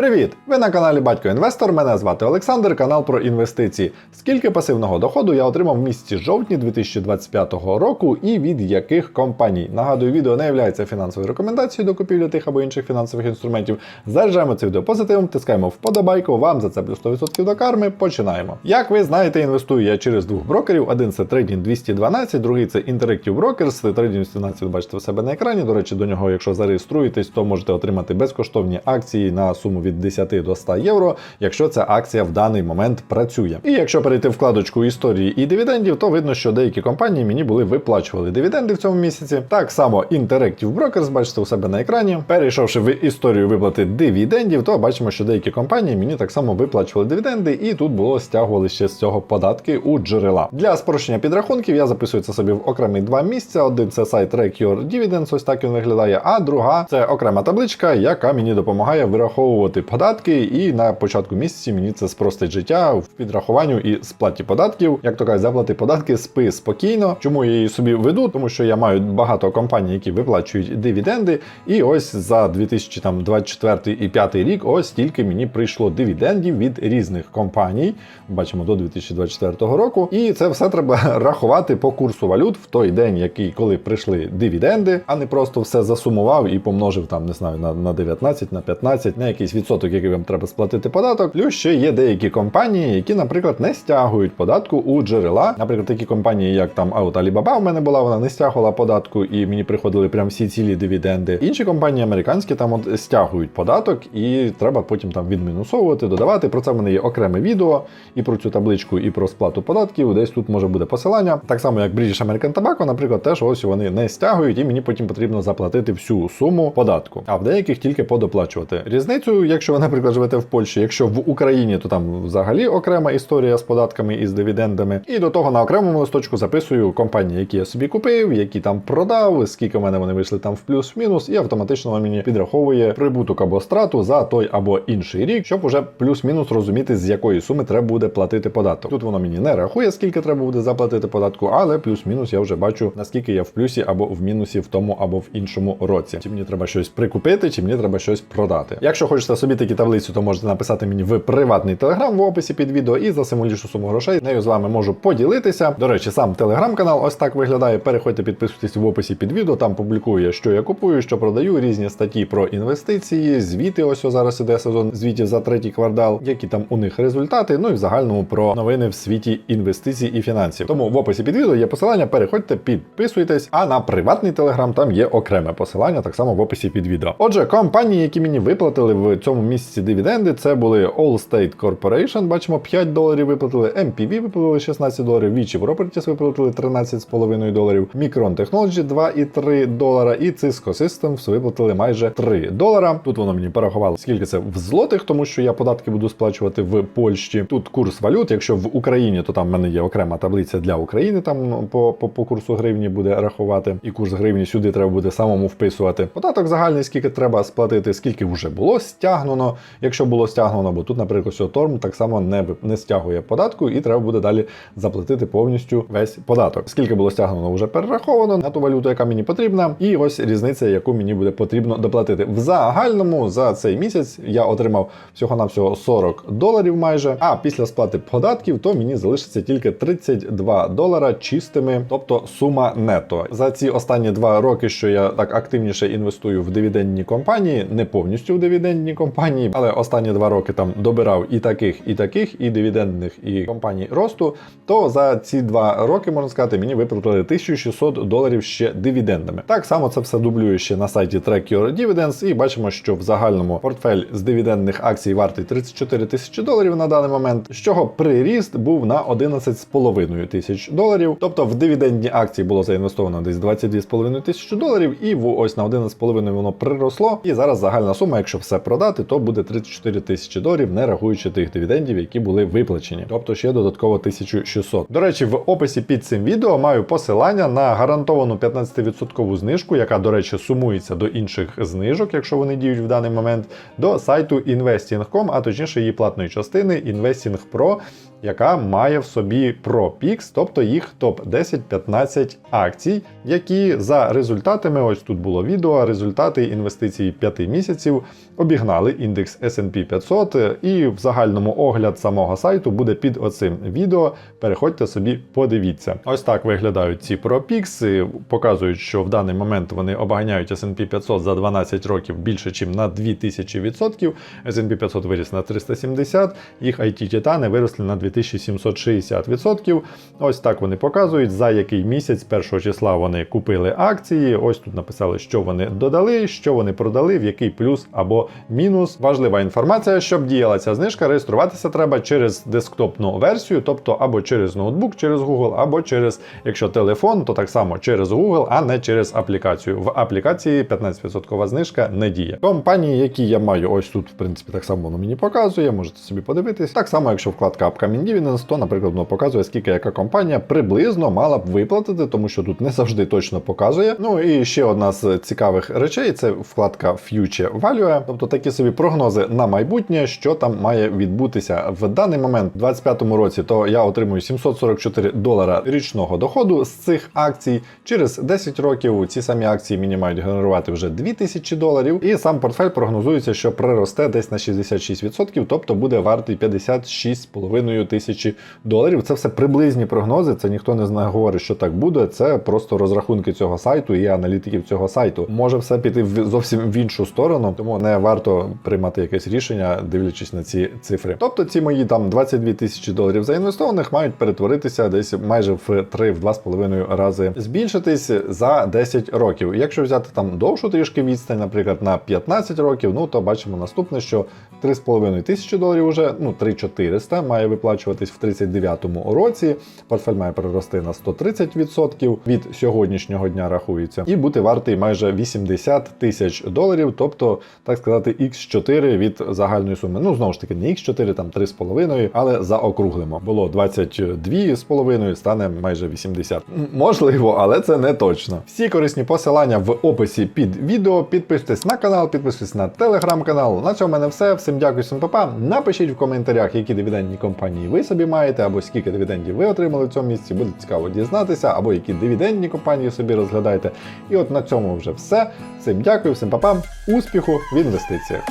Привіт! Ви на каналі Батько Інвестор. Мене звати Олександр, канал про інвестиції. Скільки пасивного доходу я отримав в місяці жовтні 2025 року і від яких компаній? Нагадую, відео не є фінансовою рекомендацією до купівлі тих або інших фінансових інструментів. Заряджаємо це відео позитивом, тискаємо вподобайку. Вам за це плюс 100% до карми. Починаємо. Як ви знаєте, інвестую я через двох брокерів. Один це Trading 212, другий це Interactive Brokers. Trading 212 ви бачите у себе на екрані. До речі, до нього, якщо зареєструєтесь, то можете отримати безкоштовні акції на суму від 10 до 100 євро, якщо ця акція в даний момент працює. І якщо перейти вкладочку історії і дивідендів, то видно, що деякі компанії мені були виплачували дивіденди в цьому місяці. Так само Interactive Brokers, бачите у себе на екрані. Перейшовши в історію виплати дивідендів, то бачимо, що деякі компанії мені так само виплачували дивіденди, і тут було стягували ще з цього податки у джерела. Для спрощення підрахунків я записую це собі в окремі два місця. Один це сайт Track Your Dividends, ось так він виглядає. А друга це окрема табличка, яка мені допомагає вираховувати податки. І на початку місяці мені це спростить життя в підрахуванню і сплаті податків. Як то кажуть, заплати податки спи спокійно. Чому я її собі веду? Тому що я маю багато компаній, які виплачують дивіденди. І ось за 2024 і 2005 рік, ось тільки мені прийшло дивідендів від різних компаній. Бачимо до 2024 року. І це все треба рахувати по курсу валют в той день, який коли прийшли дивіденди, а не просто все засумував і помножив там, не знаю, на, на 19, на 15, на якийсь відсоток, який вам треба сплатити податок. Плюс ще є деякі компанії, які, наприклад, не стягують податку у джерела. Наприклад, такі компанії, як там Аут Alibaba в мене була, вона не стягувала податку, і мені приходили прям всі цілі дивіденди. Інші компанії американські там от стягують податок, і треба потім там відмінусовувати, додавати. Про це в мене є окреме відео і про цю табличку, і про сплату податків. Десь тут може буде посилання. Так само, як British American Tobacco, наприклад, теж ось вони не стягують, і мені потім потрібно заплатити всю суму податку. А в деяких тільки подоплачувати. Різницю, якщо ви, наприклад, живете в Польщі, якщо в Україні, то там взагалі окрема історія з податками і з дивідендами. І до того на окремому листочку записую компанії, які я собі купив, які там продав, скільки в мене вони вийшли там в плюс-мінус, і автоматично воно мені підраховує прибуток або страту за той або інший рік, щоб уже плюс-мінус розуміти, з якої суми треба буде платити податок. Тут воно мені не рахує, скільки треба буде заплатити податку, але плюс-мінус я вже бачу, наскільки я в плюсі або в мінусі в тому або в іншому році. Чи мені треба щось прикупити, чи мені треба щось продати. Якщо хочете собі такі таблицю, то можете написати мені в приватний телеграм в описі під відео і за символічну суму грошей нею з вами можу поділитися. До речі, сам телеграм-канал ось так виглядає. Переходьте, підписуйтесь в описі під відео. Там публікую я, що я купую, що продаю, різні статті про інвестиції, звіти. Ось зараз іде сезон звітів за третій квартал, які там у них результати. Ну і в загальному про новини в світі інвестицій і фінансів. Тому в описі під відео є посилання. Переходьте, підписуйтесь. А на приватний телеграм там є окреме посилання, так само в описі під відео. Отже, компанії, які мені виплатили в цьому місяці дивіденди, це були Allstate Corporation, бачимо 5 доларів виплатили, MPV виплатили 16 доларів, Vici Properties виплатили 13,5 доларів, Micron Technology 2,3 долара і Cisco Systems виплатили майже 3 долара. Тут воно мені порахувало, скільки це в злотих, тому що я податки буду сплачувати в Польщі. Тут курс валют. Якщо в Україні, то там в мене є окрема таблиця для України, там ну, по, по, по курсу гривні буде рахувати, і курс гривні сюди треба буде самому вписувати. Податок загальний, скільки треба сплатити, скільки вже було стягнено. Якщо було стягнено, бо тут, наприклад, що торм так само не, не стягує податку, і треба буде далі заплатити повністю весь податок. Скільки було стягнено, вже перераховано на ту валюту, яка мені потрібна, і ось різниця, яку мені буде потрібно доплатити. В загальному за цей місяць я отримав всього навсього 40 доларів майже. А після сплати податків, то мені залишиться тільки 32 долара чистими, тобто сума нето. За ці останні два роки, що я так активніше інвестую в дивідендні компанії, не повністю в дивідендні компанії, але останні два роки там добирав і таких, і таких, і дивідендних, і компаній росту. То за ці два роки можна сказати, мені виплатили 1600 доларів ще дивідендами. Так само це все дублює ще на сайті Track Your Dividends, і бачимо, що в загальному портфель з дивідендних акцій вартий 34 тисячі доларів на даний момент, з чого приріст був на 11,5 тисяч доларів. Тобто в дивідендні акції було заінвестовано десь 22,5 тисячі доларів, і в ось на 11,5 воно приросло. І зараз загальна сума, якщо все продати, то буде 34 тисячі доларів, не рахуючи тих дивідендів, які були виплачені. Тобто ще додатково 1600. До речі, в описі під цим відео маю посилання на гарантовану 15% знижку, яка, до речі, сумується до інших знижок, якщо вони діють в даний момент, до сайту investing.com, а точніше її платної частини Investing Pro, яка має в собі ProPix, тобто їх топ-10-15 акцій, які за результатами, ось тут було відео, результати інвестицій 5 місяців обігнали додали індекс S&P 500, і в загальному огляд самого сайту буде під оцим відео. Переходьте собі, подивіться. Ось так виглядають ці пропікси. Показують, що в даний момент вони обганяють S&P 500 за 12 років більше, ніж на 2000%. S&P 500 виріс на 370, їх IT титани виросли на 2760%. Ось так вони показують, за який місяць 1 числа вони купили акції. Ось тут написали, що вони додали, що вони продали, в який плюс або мінус. Важлива інформація, щоб діяла ця знижка, реєструватися треба через десктопну версію, тобто або через ноутбук, через Google, або через, якщо телефон, то так само через Google, а не через аплікацію. В аплікації 15% знижка не діє. Компанії, які я маю, ось тут, в принципі, так само воно мені показує, можете собі подивитись. Так само, якщо вкладка Upcoming Dividends, то, наприклад, воно показує, скільки яка компанія приблизно мала б виплатити, тому що тут не завжди точно показує. Ну і ще одна з цікавих речей це вкладка Future Value, тобто такі собі прогнози на майбутнє, що там має відбутися в даний момент, у 2025 році, то я отримую 744 долара річного доходу з цих акцій. Через 10 років ці самі акції мені мають генерувати вже 2000 доларів. І сам портфель прогнозується, що приросте десь на 66%, тобто буде вартий 56,5 тисячі доларів. Це все приблизні прогнози. Це ніхто не знає, говорить, що так буде. Це просто розрахунки цього сайту і аналітиків цього сайту. Може все піти в зовсім в іншу сторону, тому не варто приймати якесь рішення, дивлячись на ці цифри. Тобто ці мої там 22 тисячі доларів заінвестованих мають перетворитися десь майже в 3 в 2,5 рази збільшитись за 10 років. Якщо взяти там довшу трішки відстань, наприклад, на 15 років, ну то бачимо наступне, що 3,5 тисячі доларів уже, ну 3,400 має виплачуватись в 39-му році. Портфель має перерости на 130% від сьогоднішнього дня рахується, і бути вартий майже 80 тисяч доларів, тобто, так сказати, x4 від загальної суми. Ну, знову ж таки, не x4, там 3,5, але заокруглимо. Було 22,5, стане майже 80. Можливо, але це не точно. Всі корисні посилання в описі під відео. Підписуйтесь на канал, підписуйтесь на телеграм-канал. На цьому в мене все. Всім дякую, всім папа. Напишіть в коментарях, які дивідендні компанії ви собі маєте, або скільки дивідендів ви отримали в цьому місці. Буде цікаво дізнатися, або які дивідендні компанії собі розглядаєте. І от на цьому вже все. Всім дякую, всім папам, успіху в інвестиціях.